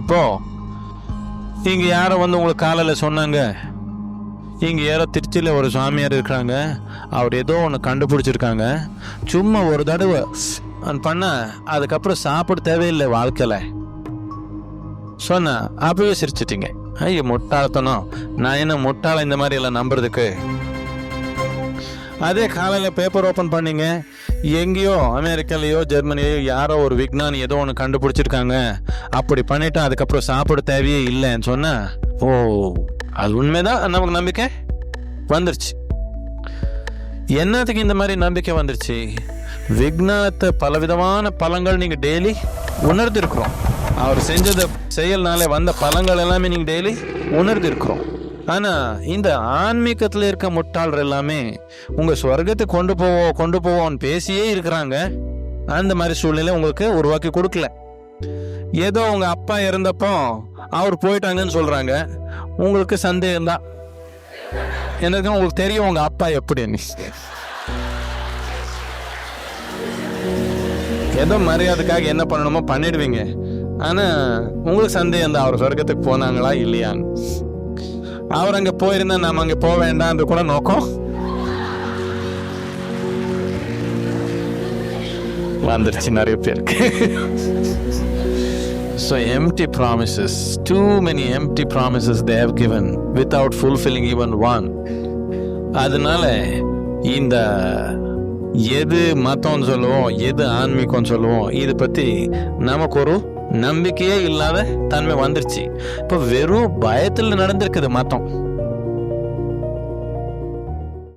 இப்போ இங்கே யாரோ வந்து உங்களுக்கு காலையில் சொன்னாங்க. இங்கே யாரோ திருச்சியில் ஒரு சுவாமியார் இருக்கிறாங்க அவர் ஏதோ ஒன்று கண்டுபிடிச்சிருக்காங்க. சும்மா ஒரு தடவை பண்ண அதுக்கப்புறம் சாப்பிட தேவையில்லை வாழ்க்கையில். சொன்ன அப்பவே சிரிச்சிட்டிங்க. ஐயோ முட்டாளத்தனம் நான் என்ன முட்டாளம் இந்த மாதிரி எல்லாம் நம்புறதுக்கு? அதே காலையில் பேப்பர் ஓப்பன் பண்ணிங்க. எங்கேயோ அமெரிக்காலேயோ ஜெர்மனியோ யாரோ ஒரு விஞ்ஞானி ஏதோ ஒன்று கண்டுபிடிச்சிருக்காங்க. அப்படி பண்ணிட்டா அதுக்கப்புறம் சாப்பிட தேவையே இல்லைன்னு சொன்னால் ஓ அது உண்மைதான்? நமக்கு நம்பிக்கை? வந்துருச்சு. என்னத்துக்கு இந்த மாதிரி நம்பிக்கை வந்துருச்சு? விஞ்ஞானத்தை பலவிதமான பழங்கள் நீங்கள் டெய்லி உணர்ந்திருக்கிறோம். அவர் செஞ்சத செயல்னாலே வந்த பழங்கள் எல்லாமே நீங்கள் டெய்லி உணர்ந்திருக்கிறோம். ஆனால் இந்த ஆன்மீகத்தில் இருக்க முட்டாளர் எல்லாமே உங்கள் சொர்க்கத்தை கொண்டு போவோம் கொண்டு போவோம்னு பேசியே இருக்கிறாங்க. அந்த மாதிரி சூழ்நிலை உங்களுக்கு உருவாக்கி கொடுக்கல. ஏதோ உங்கள் அப்பா இறந்தப்போ அவர் போயிட்டாங்கன்னு சொல்கிறாங்க உங்களுக்கு சந்தேகம் தான் எனக்கு உங்களுக்கு தெரியும் உங்கள் அப்பா எப்படின்னு. ஏதோ மரியாதைக்காக என்ன பண்ணணுமோ பண்ணிடுவீங்க. ஆனால் உங்களுக்கு சந்தேகம் தான் அவர் சொர்க்கத்துக்கு போனாங்களா இல்லையான்னு. அவர் அங்கே போயிருந்தா நம்ம அங்கே போக வேண்டாம்னு கூட நோக்கம்? வந்துருச்சு நிறைய பேருக்கு. So empty promises too many empty promises they have given without fulfilling even one அதனால இந்த எது மதம்னு சொல்லுவோம் எது ஆன்மீகம்னு சொல்லுவோம் இதை பற்றி நமக்கு ஒரு நம்பிக்கையே இல்லாத தன்மை வந்துருச்சு. இப்போ வெறும் பயத்தில் நடந்திருக்குது மதம்